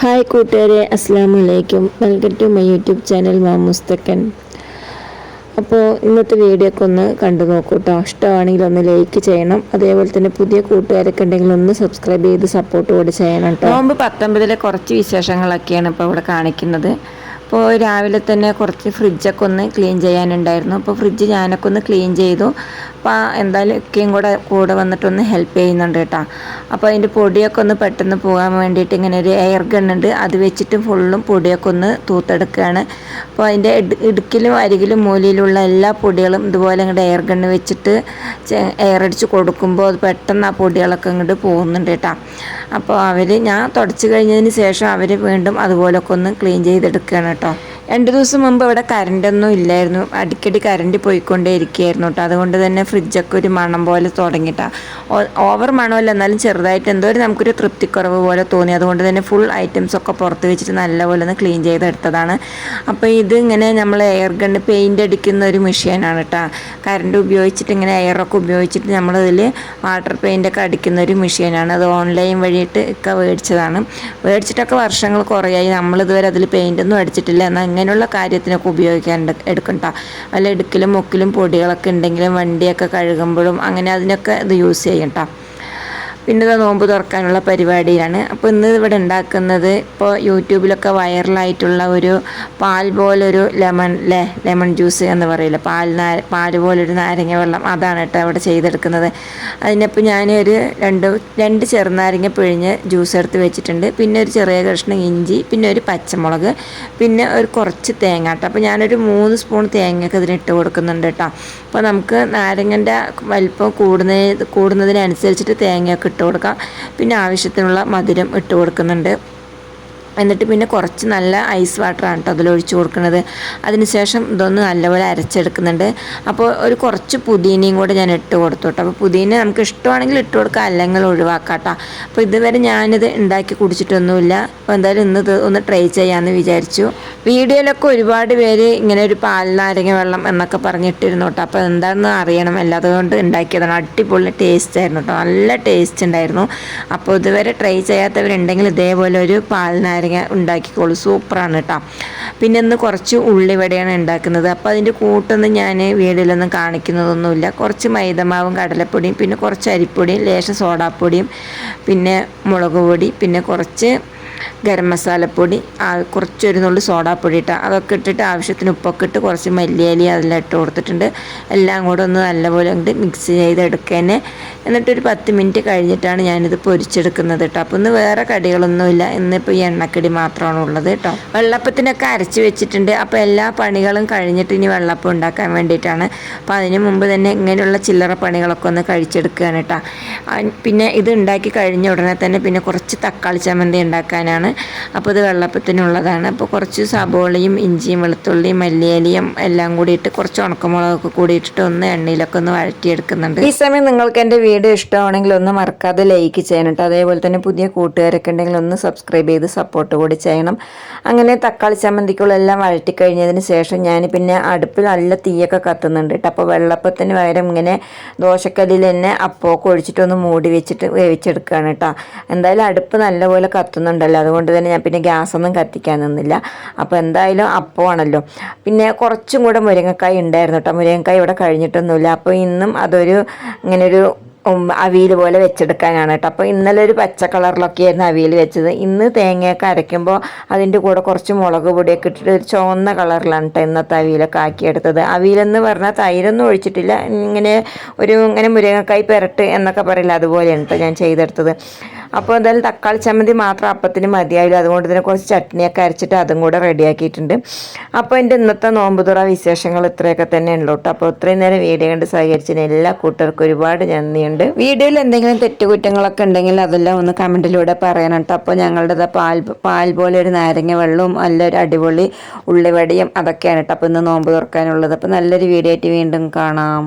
Hi കൂട്ടുകാരെ അസ്സാം വലൈക്കും welcome to my YouTube channel മാമുസ്തക്കൻ അപ്പോൾ ഇന്നത്തെ വീഡിയോ ഒക്കെ ഒന്ന് കണ്ടു നോക്കൂ കേട്ടോ ഇഷ്ടമാണെങ്കിൽ ഒന്ന് ലൈക്ക് ചെയ്യണം. അതേപോലെ തന്നെ പുതിയ കൂട്ടുകാരൊക്കെ ഉണ്ടെങ്കിൽ ഒന്ന് സബ്സ്ക്രൈബ് ചെയ്ത് സപ്പോർട്ട് കൂടി ചെയ്യണം കേട്ടോ നോമ്പ് പത്തൊമ്പതിലെ കുറച്ച് വിശേഷങ്ങളൊക്കെയാണ് ഇപ്പോൾ ഇവിടെ കാണിക്കുന്നത്. അപ്പോൾ രാവിലെ തന്നെ കുറച്ച് ഫ്രിഡ്ജൊക്കെ ഒന്ന് ക്ലീൻ ചെയ്യാനുണ്ടായിരുന്നു. അപ്പോൾ ഫ്രിഡ്ജ് ഞാനൊക്കെ ഒന്ന് ക്ലീൻ ചെയ്തു. അപ്പോൾ എന്തായാലും ഒക്കെയും കൂടെ കൂടെ വന്നിട്ടൊന്ന് ഹെൽപ്പ് ചെയ്യുന്നുണ്ട് കേട്ടോ. അപ്പോൾ അതിന്റെ പൊടിയൊക്കെ ഒന്ന് പെട്ടെന്ന് പോകാൻ വേണ്ടിയിട്ട് ഇങ്ങനെ ഒരു എയർ ഗൺ ഉണ്ട്. അത് വെച്ചിട്ട് ഫുള്ളും പൊടിയൊക്കെ ഒന്ന് തൂത്തെടുക്കുകയാണ്. അപ്പോൾ അതിന്റെ ഇടുക്കിലും അരികിലും മൂലയിലുള്ള എല്ലാ പൊടികളും ഇതുപോലെ ഇങ്ങോട്ട് എയർ ഗണ്ണ് വെച്ചിട്ട് എയർ അടിച്ച് കൊടുക്കുമ്പോൾ അത് പെട്ടെന്ന് ആ പൊടികളൊക്കെ ഇങ്ങോട്ട് പോകുന്നുണ്ട് കേട്ടോ. അപ്പോൾ അവർ ഞാൻ തുടച്ച് കഴിഞ്ഞതിന് ശേഷം അവർ വീണ്ടും അതുപോലൊക്കെ ഒന്ന് ക്ലീൻ ചെയ്തെടുക്കുകയാണ് കേട്ടോ രണ്ട് ദിവസം മുമ്പ് അവിടെ കറണ്ടൊന്നും ഇല്ലായിരുന്നു. അടിക്കടി കറണ്ട് പോയിക്കൊണ്ടേ ഇരിക്കുകയായിരുന്നു കേട്ടോ. അതുകൊണ്ട് തന്നെ ഫ്രിഡ്ജൊക്കെ ഒരു മണം പോലെ തുടങ്ങിയിട്ടാണ് ഓവർ മണമല്ല എന്നാലും ചെറുതായിട്ട് എന്തോ ഒരു നമുക്കൊരു തൃപ്തിക്കുറവ് പോലെ തോന്നി. അതുകൊണ്ട് തന്നെ ഫുൾ ഐറ്റംസൊക്കെ പുറത്ത് വെച്ചിട്ട് നല്ലപോലെ ഒന്ന് ക്ലീൻ ചെയ്തെടുത്തതാണ്. അപ്പോൾ ഇത് ഇങ്ങനെ നമ്മൾ എയർ ഗണ്ണ് പെയിന്റ് അടിക്കുന്ന ഒരു മെഷീനാണ് കേട്ടോ. കറണ്ട് ഉപയോഗിച്ചിട്ട് ഇങ്ങനെ എയറൊക്കെ ഉപയോഗിച്ചിട്ട് നമ്മളതിൽ വാട്ടർ പെയിന്റൊക്കെ അടിക്കുന്ന ഒരു മെഷീനാണ് അത് ഓൺലൈൻ വഴിയിട്ട് ഒക്കെ മേടിച്ചതാണ്. മേടിച്ചിട്ടൊക്കെ വർഷങ്ങൾ കുറേയായി. നമ്മളിതുവരെ അതിൽ പെയിന്റൊന്നും അടിച്ചിട്ടില്ല. എന്നാൽ അങ്ങനെയുള്ള കാര്യത്തിനൊക്കെ ഉപയോഗിക്കാൻ എടുക്കണ്ട. വല്ല ഇടുക്കിലും മുക്കിലും പൊടികളൊക്കെ ഉണ്ടെങ്കിലും വണ്ടിയൊക്കെ കഴുകുമ്പോഴും അങ്ങനെ അതിനൊക്കെ ഇത് യൂസ് ചെയ്യണ്ട. പിന്നെ ഇത് നോമ്പ് തുറക്കാനുള്ള പരിപാടിയാണ്. അപ്പോൾ ഇന്ന് ഇവിടെ ഉണ്ടാക്കുന്നത് ഇപ്പോൾ യൂട്യൂബിലൊക്കെ വൈറലായിട്ടുള്ള ഒരു പാൽ പോലൊരു ലെമൺ ലേ ലെമൺ ജ്യൂസ് എന്ന് പറയില്ല? പാൽ നാ പാൽ പോലൊരു നാരങ്ങ വെള്ളം അതാണ് കേട്ടോ അവിടെ ചെയ്തെടുക്കുന്നത്. അതിനപ്പോൾ ഞാനൊരു രണ്ട് രണ്ട് ചെറുനാരങ്ങ പിഴിഞ്ഞ് ജ്യൂസ് എടുത്ത് വെച്ചിട്ടുണ്ട്. പിന്നെ ഒരു ചെറിയ കഷ്ണം ഇഞ്ചി പിന്നെ ഒരു പച്ചമുളക് പിന്നെ ഒരു കുറച്ച് തേങ്ങ കേട്ടോ. അപ്പോൾ ഞാനൊരു മൂന്ന് സ്പൂൺ തേങ്ങയൊക്കെ ഇതിനിട്ട് കൊടുക്കുന്നുണ്ട് കേട്ടോ. അപ്പോൾ നമുക്ക് നാരങ്ങന്റെ വലിപ്പം കൂടുന്ന കൂടുന്നതിനനുസരിച്ചിട്ട് തേങ്ങയൊക്കെ ഇട്ട് കൊടുക്കാം. പിന്നെ ആവശ്യത്തിനുള്ള മധുരം ഇട്ട് കൊടുക്കുന്നുണ്ട്. എന്നിട്ട് പിന്നെ കുറച്ച് നല്ല ഐസ് വാട്ടറാണ് കേട്ടോ അതിലൊഴിച്ച് കൊടുക്കുന്നത്. അതിനുശേഷം ഇതൊന്ന് നല്ലപോലെ അരച്ചെടുക്കുന്നുണ്ട്. അപ്പോൾ ഒരു കുറച്ച് പുതിനയും കൂടെ ഞാൻ ഇട്ട് കൊടുത്തു കേട്ടോ അപ്പോൾ പുതിന നമുക്ക് ഇഷ്ടമാണെങ്കിൽ ഇട്ട് കൊടുക്കാം അല്ലെങ്കിൽ ഒഴിവാക്കാം കേട്ടോ അപ്പോൾ ഇതുവരെ ഞാനിത് ഉണ്ടാക്കി കുടിച്ചിട്ടൊന്നുമില്ല. അപ്പോൾ എന്തായാലും ഇന്ന് ഒന്ന് ട്രൈ ചെയ്യാമെന്ന് വിചാരിച്ചു. വീഡിയോയിലൊക്കെ ഒരുപാട് പേര് ഇങ്ങനെ ഒരു പാൽ നാരങ്ങ വെള്ളം എന്നൊക്കെ പറഞ്ഞിട്ടിരുന്നു കേട്ടോ അപ്പോൾ എന്താണെന്ന് അറിയണം. അതുകൊണ്ട് ഉണ്ടാക്കിയതാണ്. അടിപൊളി ടേസ്റ്റ് ആയിരുന്നു കേട്ടോ നല്ല ടേസ്റ്റ് ഉണ്ടായിരുന്നു. അപ്പോൾ ഇതുവരെ ട്രൈ ചെയ്യാത്തവരുണ്ടെങ്കിൽ ഇതേപോലെ ഒരു പാൽ നാരങ്ങ ഉണ്ടാക്കിക്കോളൂ. സൂപ്പറാണ് കേട്ടോ പിന്നെ ഇന്ന് കുറച്ച് ഉള്ളിവടയാണ് ഉണ്ടാക്കുന്നത്. അപ്പോൾ അതിന്റെ കൂട്ടൊന്നും ഞാൻ വീടിലൊന്നും കാണിക്കുന്നതൊന്നുമില്ല. കുറച്ച് മൈദമാവും കടലപ്പൊടിയും പിന്നെ കുറച്ച് അരിപ്പൊടിയും ലേശം സോഡാപ്പൊടിയും പിന്നെ മുളക് പൊടി പിന്നെ കുറച്ച് ഗരം മസാലപ്പൊടി കുറച്ചൊരു നുള്ളി സോഡാപ്പൊടി ഇട്ടാൽ അതൊക്കെ ഇട്ടിട്ട് ആവശ്യത്തിന് ഉപ്പൊക്കെ ഇട്ട് കുറച്ച് മല്ലിയലി അതെല്ലാം ഇട്ട് കൊടുത്തിട്ടുണ്ട്. എല്ലാം കൂടെ ഒന്ന് നല്ലപോലെ ഉണ്ട് മിക്സ് ചെയ്തെടുക്കാൻ എന്നിട്ടൊരു പത്ത് മിനിറ്റ് കഴിഞ്ഞിട്ടാണ് ഞാനിത് പൊരിച്ചെടുക്കുന്നത് കേട്ടോ. അപ്പോൾ ഇന്ന് വേറെ കടികളൊന്നുമില്ല. ഇന്നിപ്പോൾ ഈ എണ്ണക്കടി മാത്രമാണ് ഉള്ളത് കേട്ടോ. വെള്ളപ്പത്തിനൊക്കെ അരച്ച് വെച്ചിട്ടുണ്ട്. അപ്പോൾ എല്ലാ പണികളും കഴിഞ്ഞിട്ട് ഇനി വെള്ളപ്പം ഉണ്ടാക്കാൻ വേണ്ടിയിട്ടാണ്. അപ്പോൾ അതിന് മുമ്പ് തന്നെ ഇങ്ങനെയുള്ള ചില്ലറ പണികളൊക്കെ ഒന്ന് കഴിച്ചെടുക്കുകയാണ് കേട്ടോ. പിന്നെ ഇത് ഉണ്ടാക്കി കഴിഞ്ഞ ഉടനെ തന്നെ പിന്നെ കുറച്ച് തക്കാളി ചമ്മന്തി ഉണ്ടാക്കാനാണ് അപ്പോൾ ഇത് വെള്ളപ്പത്തിനുള്ളതാണ്. അപ്പോൾ കുറച്ച് സബോളയും ഇഞ്ചിയും വെളുത്തുള്ളിയും മല്ലിയലിയും എല്ലാം കൂടി ഇട്ട് കുറച്ച് ഉണക്കമുളകൊക്കെ കൂടി ഇട്ടിട്ട് ഒന്ന് എണ്ണയിലൊക്കെ ഒന്ന് വഴറ്റിയെടുക്കുന്നുണ്ട്. ഈ സമയം നിങ്ങൾക്ക് എന്റെ വീഡിയോ ഇഷ്ടമാണെങ്കിൽ ഒന്ന് മറക്കാതെ ലൈക്ക് ചെയ്യണം കേട്ടോ. അതേപോലെ തന്നെ പുതിയ കൂട്ടുകാരൊക്കെ ഉണ്ടെങ്കിൽ ഒന്ന് സബ്സ്ക്രൈബ് ചെയ്ത് സപ്പോർട്ട് കൂടി ചെയ്യണം. അങ്ങനെ തക്കാളി ചമ്മന്തിക്കുള്ള എല്ലാം വഴറ്റി കഴിഞ്ഞതിന് ശേഷം ഞാൻ പിന്നെ അടുപ്പിൽ നല്ല തീയൊക്കെ കത്തുന്നുണ്ട് കേട്ടോ. അപ്പോൾ വെള്ളപ്പത്തിന് പകരം ഇങ്ങനെ ദോശക്കല്ലിൽ തന്നെ അപ്പമൊക്കെ ഒഴിച്ചിട്ടൊന്ന് മൂടി വെച്ചിട്ട് വേവിച്ചെടുക്കുകയാണ് കേട്ടോ. എന്തായാലും അടുപ്പ് നല്ലപോലെ കത്തുന്നുണ്ടല്ലോ. അതുകൊണ്ട് തന്നെ ഞാൻ പിന്നെ ഗ്യാസൊന്നും കത്തിക്കാൻ നിന്നില്ല. അപ്പോൾ എന്തായാലും അപ്പമാണല്ലോ. പിന്നെ കുറച്ചും കൂടെ മുരിങ്ങക്കായ് ഉണ്ടായിരുന്നു കേട്ടോ മുരിങ്ങക്കായ് ഇവിടെ കഴിഞ്ഞിട്ടൊന്നുമില്ല. അപ്പോൾ ഇന്നും അതൊരു ഇങ്ങനൊരു അവിയൽ പോലെ വെച്ചെടുക്കാനാണ് കേട്ടോ അപ്പോൾ ഇന്നലെ ഒരു പച്ച കളറിലൊക്കെ ആയിരുന്നു അവിയൽ വെച്ചത്. ഇന്ന് തേങ്ങയൊക്കെ അരയ്ക്കുമ്പോൾ അതിന്റെ കൂടെ കുറച്ച് മുളക് പൊടിയൊക്കെ ഇട്ടിട്ട് ഒരു ചുവന്ന കളറിലാണ് കേട്ടോ ഇന്നത്തെ അവിയലൊക്കെ ആക്കിയെടുത്തത്. അവിയലെന്ന് പറഞ്ഞാൽ തൈരൊന്നും ഒഴിച്ചിട്ടില്ല. ഇങ്ങനെ ഒരു ഇങ്ങനെ മുരിങ്ങക്കായ് പെരട്ട് എന്നൊക്കെ പറയില്ല? അതുപോലെയാണ് കേട്ടോ ഞാൻ ചെയ്തെടുത്തത്. അപ്പോൾ എന്തായാലും തക്കാളി ചമ്മന്തി മാത്രം അപ്പത്തിന് മതിയായില്ല. അതുകൊണ്ട് തന്നെ കുറച്ച് ചട്നിയൊക്കെ അരച്ചിട്ട് അതും കൂടെ റെഡിയാക്കിയിട്ടുണ്ട്. അപ്പോൾ എന്റെ ഇന്നത്തെ നോമ്പുതുറ വിശേഷങ്ങൾ ഇത്രയൊക്കെ തന്നെ ഉള്ളൂ കേട്ടോ. അപ്പോൾ ഇത്രയും നേരം വീഡിയോ കണ്ട് സഹകരിച്ചതിന് എല്ലാ കൂട്ടർക്കും ഒരുപാട് നന്ദിയുണ്ട്. വീഡിയോയിൽ എന്തെങ്കിലും തെറ്റുകുറ്റങ്ങളൊക്കെ ഉണ്ടെങ്കിൽ അതെല്ലാം ഒന്ന് കമന്റിലൂടെ പറയണം കേട്ടോ. അപ്പോൾ ഞങ്ങളുടെ പാൽ പാൽ പോലെ ഒരു നാരങ്ങ വെള്ളവും നല്ലൊരു അടിപൊളി ഉള്ളിവടിയും അതൊക്കെയാണ് കേട്ടോ. അപ്പോൾ ഇന്ന് നോമ്പ് തുറക്കാനുള്ളത്. അപ്പോൾ നല്ലൊരു വീഡിയോ ആയിട്ട് വീണ്ടും കാണാം.